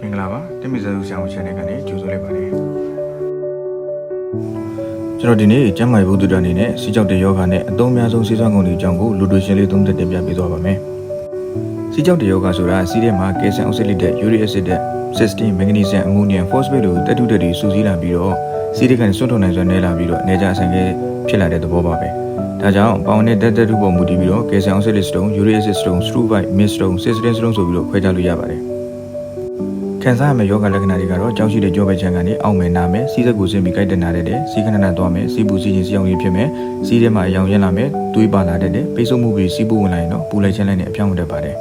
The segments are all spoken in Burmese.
မင်္ဂလာပါတင်မီဇာစုဆရာဝန် channel ကနေကြိုဆိုလိုက်ပါတယ်ကျွန်တော်ဒီနေ့ကျန်းမာရေးဘုဒ္ဓတာအနေနဲ့စီကြောက်တဲ့ယောဂနဲ့အသုံးအများဆုံးဆေးစွမ်းကုန်တွေအကြောင်းကိုလူတွေရှင်းလေးသုံးသပ်တင်ပြပေးသွားပါမယ်စီကြောက်တဲ့ယောဂဆိုတာစီးထဲမှာကယ်ဆမ်အောက်ဆစ်လစ်တဲ့ယူရီအက်ဆစ်တဲ့စစ်စတင်မက်ဂနီဆီယမ်အမိုနီယမ်ဖော့စဖေတ်တို့တက်တုတက်တွေစုစည်းလာပြီးတော့စီးတဲ့ကနေစွန့်ထုတ်နိုင်စွမ်းနည်းလာပြီးတော့အနေကြအဆန်ကဖြစ်လာတဲ့သဘောပါပဲဒါကြောင့်ပေါင်နဲ့တက်တက်တုပုံမူတည်ပြီးတော့ကယ်ဆမ်အောက်ဆစ်လစ်စတုန်ယူရီအက်ဆစ်စတုန်စထရူဗိုက်မစ်စတုန်စစ်စတင်စတုန်ဆိုပြီးတော့ခွဲခြားလို့ရပါတယ် ခံစားရမယ့်ယောဂလက္ခဏာတွေကတော့ကြောက်ရှိတဲ့ကြောပဲချမ်းကနေအောက်မယ်နာမယ်စီးစက်ကိုဆင်းပြီးကြိုက်တဲ့နာတဲ့တဲ့စီးခဏခဏသွားမယ်စီးပူစီးချင်းစီးအောင်ကြီးဖြစ်မယ်စီးထဲမှာအယောင်ရင်လာမယ်တွေးပါလာတဲ့တဲ့ပိတ်ဆို့မှုပြီးစီးပူဝင်လာရင်တော့ပူလိုက်ချင်းလိုက်နဲ့အပြောင်းဝင်တတ်ပါတယ်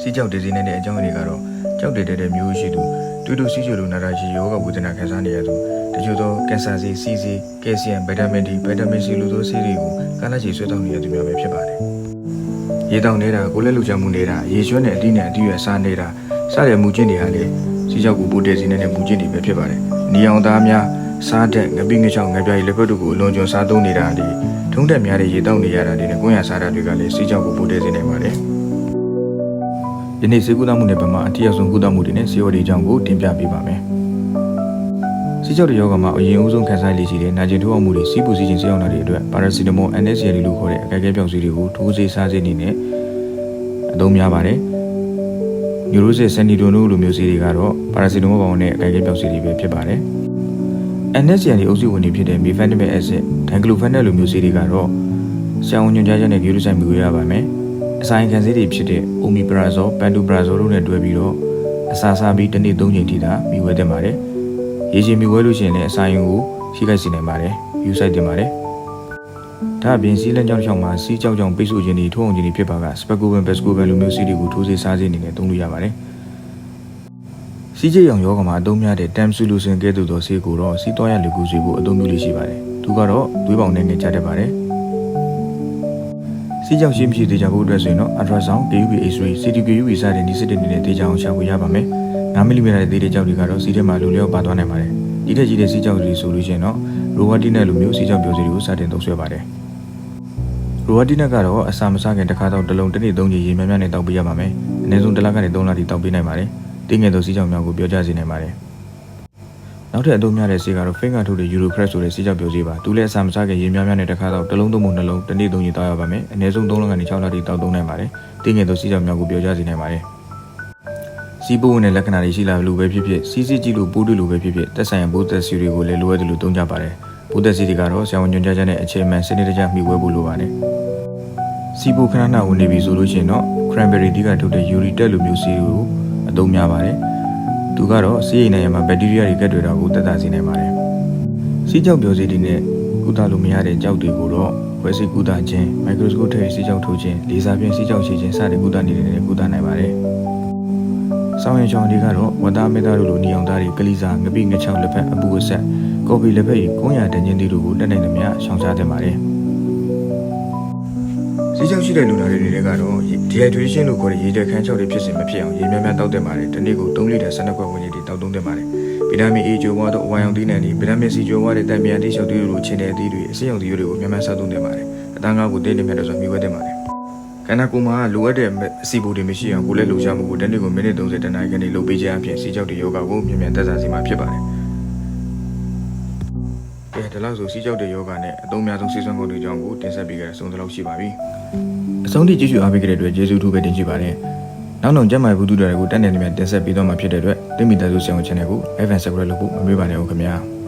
စီးကြောက်တည်စင်းနေတဲ့အကြောင်းအရာတွေကတော့ကြောက်တည်တဲ့မျိုးရှိသူတူတူစီးချိုလိုနာတာရှိယောဂဝေဒနာခံစားနေရသူတချို့သောကင်ဆာဆေးစီးစီးကယ်ဆီယမ်ဗီတာမင်ဒီဗီတာမင်စီလိုသောဆေးတွေကိုကာလချီဆွဲတောင်းနေရသူများပဲဖြစ်ပါတယ်ရေတောင်နေတာကိုလက်လူချမှုနေတာရေရွှဲနဲ့အတိနဲ့အတိရွယ်စားနေတာ စတဲ့မူကျင့်တွေကလည်းစီချောက်ကိုပို့တဲ့စီနေတဲ့မူကျင့်တွေပဲဖြစ်ပါတယ်။နီအောင်သားများစားတဲ့ငပိငချောင်းငပြားရီလက်ဖက်တို့ကိုအလွန်ကျွံစားသုံးနေတာတွေထုံးတက်များတဲ့ရေတောက်နေရတာတွေနဲ့ကိုယ်ရစားတာတွေကလည်းစီချောက်ကိုပို့တဲ့စီနေပါတယ်။ဒီနေ့စေကုသမှုနယ်ပမှာအထူးဆုံးကုသမှုတွေနဲ့စီရော်ဒီအကြောင်းကိုတင်ပြပေးပါမယ်။စီချောက်တဲ့ယောဂမှာအရင်ဦးဆုံးခံစားရရှိတဲ့နာကျင်ထိုးအောင်မှုတွေစီးပူစီးခြင်းစေအောင်တာတွေအတွက်ပါရာစီတမော NSAID လို့ခေါ်တဲ့အကဲကဲပြောင်စီတွေကိုထိုးစေးစားစေးနေနဲ့အသုံးများပါတယ်။ ညိုရိုစစ်ဆန်နီဒိုနိုလိုမျိုးစီတွေကတော့ပါရာစီတမောပေါင်းနဲ့အကြိုက်ပြောက်စီတွေပဲဖြစ်ပါတယ်။ NSCN အုပ်စုဝင်တွေဖြစ်တဲ့ mefenamic acid, diclofenac လိုမျိုးစီတွေကတော့ဆရာဝန်ညွှန်ကြားချက်နဲ့ဂရုစိုက်မှုရပါမယ်။အဆိုင်ခံဆေးတွေဖြစ်တဲ့ omeprazole, pantoprazole တို့နဲ့တွဲပြီးတော့အစာစားပြီးတစ်နေ့၃ချိန်ထိသာမိဝဲတင်ပါတယ်။ရေရှည်မိဝဲလို့ရှိရင်လည်းအဆိုင်ကိုရှိခိုက်စေနိုင်ပါတယ်။ယူဆိုင်တင်ပါတယ်။ ဒါအပြင်စီးလန်းကြောင်းတစ်ချောင်းမှာစီးကြောက်ကြောင်ပိတ်ဆို့ခြင်းတွေထိုးအောင်ခြင်းတွေဖြစ်ပါကစပက်ကိုဘန်ဘက်စကိုဘန်လိုမျိုးစီးတွေကိုထိုးစေးစားစေးအနေနဲ့သုံးလို့ရပါတယ်။စီးကျရောင်ယောဂမှာအသုံးများတဲ့တမ်ဆူလူစင်ကဲ့သို့သောဆေးကိုတော့စီးသွားရလူကူစီဖို့အသုံးပြုလို့ရှိပါတယ်။သူကတော့သွေးပေါင်နဲ့ငယ်ချတတ်ပါတယ်။စီးကြောင်ရှိမရှိသေးကြဖို့အတွက်ဆိုရင်တော့ ultrasound, PUV X-ray, CTPUV စတဲ့ဒီစစ်တွေနဲ့တေချာအောင်ရှာဖွေရပါမယ်။9 mm တဲ့သေးတဲ့ကြောက်တွေကတော့စီးထဲမှာလူလျော့ပါသွားနိုင်ပါတယ်။ဒီထက်ကြီးတဲ့စီးကြောက်တွေဆိုလို့ရှိရင်တော့ရိုဝါတီနဲ့လိုမျိုးစီးကြောက်ပြောစီတွေကိုစတင်သုံးဆွဲပါတယ်။ ရိုဝါတီနက်ကတော့အစာမစားခင်တစ်ခါတော့တစ်လုံးတစ်နေ့သုံးချိန်ရေများများနဲ့တောက်ပေးရပါမယ်။အနည်းဆုံးတစ်လကနေသုံးလထိတောက်ပေးနိုင်ပါတယ်။တင်းငယ်သောစီးကြောင်များကိုပြောကြစေနိုင်ပါတယ်။နောက်ထပ်အသုံးများတဲ့ဆေးကတော့ finger ထုတ်တဲ့ Eurocrest ဆိုတဲ့ဆေးကြောင်ပြောစီပါ။သူလည်းအစာမစားခင်ရေများများနဲ့တစ်ခါတော့တစ်လုံးသုံးပုံနှလုံးတစ်နေ့သုံးချိန်တောက်ရပါမယ်။အနည်းဆုံး3လကနေ6လထိတောက်သုံးနိုင်ပါတယ်။တင်းငယ်သောစီးကြောင်များကိုပြောကြစေနိုင်ပါတယ်။စီးပိုးဝင်တဲ့လက္ခဏာတွေရှိလာလို့ပဲဖြစ်ဖြစ်စီးစီးကြည့်လို့ပိုးတွေ့လို့ပဲဖြစ်ဖြစ်သက်ဆိုင်ရာဘိုးသက်စီတွေကိုလည်းလိုအပ်တယ်လို့သုံးကြပါတယ်။ ဘိုးသက်စီတွေကတော့ဆရာဝန်ညွှန်ကြားချက်နဲ့အခြေမှန်စနစ်တကျမှီဝဲဖို့လိုပါတယ်။စီပိုခဏခဏဝင်နေပြီဆိုလို့ရှိရင်တော့ cranberry တီးကထုတ်တဲ့ uri တက်လိုမျိုးဆေးကိုအသုံးများပါတယ်။သူကတော့ဆေးရိမ်နိုင်ရမှာဘက်တီးရီးယားတွေကတ်တွေတာကိုတက်တာစေနိုင်ပါတယ်။စီးကြောက်ပြောဆေးတွေနဲ့ကုသလို့မရတဲ့ကြောက်တွေကိုတော့ဝယ်စိကုသခြင်း microscope ထည့်စီးကြောက်ထုတ်ခြင်းလေဆာဖြင့်စီးကြောက်ရှိခြင်းစတဲ့ကုသနည်းတွေနဲ့ကုသနိုင်ပါတယ်။ဆောင်းရချောင်းတွေကတော့ဝတ်သားမေသားတို့လိုနေအောင်သားတွေကလိစာငပိငချောင်းလက်ဖက်အပူအဆက် ကော်ဖီလက်ဖက်ရီကုန်းရတန်ချင်းတီတို့ကိုတက်နိုင်သမျှရှောင်ရှားသင့်ပါတယ်။စီးကြောက်ရှိတဲ့လူနာတွေတွေကတော့ dehydration လို့ခေါ်တဲ့ရေတက်ခန်းချောက်တွေဖြစ်စဉ်မဖြစ်အောင်ရေများများတောက်တင်ပါတယ်။ဒီနေ့ကို3လီတာ12ခွက်ဝင်ရေတွေတောက်သုံးတင်ပါတယ်။ဗီတာမင် A ကြိုးဝါတော့ဝိုင်အောင်သီးနဲ့ဒီဗီတာမင် C ကြိုးဝါတဲ့တံပြန်တိရှောက်သီးတို့လိုချင်းတဲ့အသီးတွေအစိမ်းအောင်သီးတွေကိုများများစားသုံးတင်ပါတယ်။အသားငါးကိုတင်းနေမြတ်တော့ဆိုမြှဝဲတင်ပါတယ်။ခန္ဓာကိုယ်မှာလိုအပ်တဲ့အစီအပူတွေမရှိအောင်ကိုယ်လည်းလှုပ်ရှားမှုကိုတနေ့ကိုမိနစ်30တနာရီကနေလုပ်ပေးခြင်းအပြင်စီးကြောက်တဲ့ယောဂကိုမြန်မြန်သက်သာစေမှာဖြစ်ပါတယ်။ကဲ ဒါလို့ဆိုစီးကြောက်တဲ့ယောဂနဲ့အသုံးများဆုံးစီးစွမ်းကုန်တွေအကြောင်းကိုတင်ဆက်ပေးကြတဲ့ဆုံးသလောက်ရှိပါပြီ။အဆုံးထိကြည့်ရှုအားပေးကြတဲ့အတွက်ကျေးဇူးထူးပဲတင်ရှိပါတယ်။နောက်နောက်ကျမ်းမာရေးဘုဒ္ဓတွေကိုတက်နေနေမြတ်တင်ဆက်ပေးတော့မှာဖြစ်တဲ့အတွက်တင်မီသားစုဆရာဝန် channel ကို Evan Subscribe လုပ်ဖို့မမေ့ပါနဲ့ဦးခင်ဗျာ။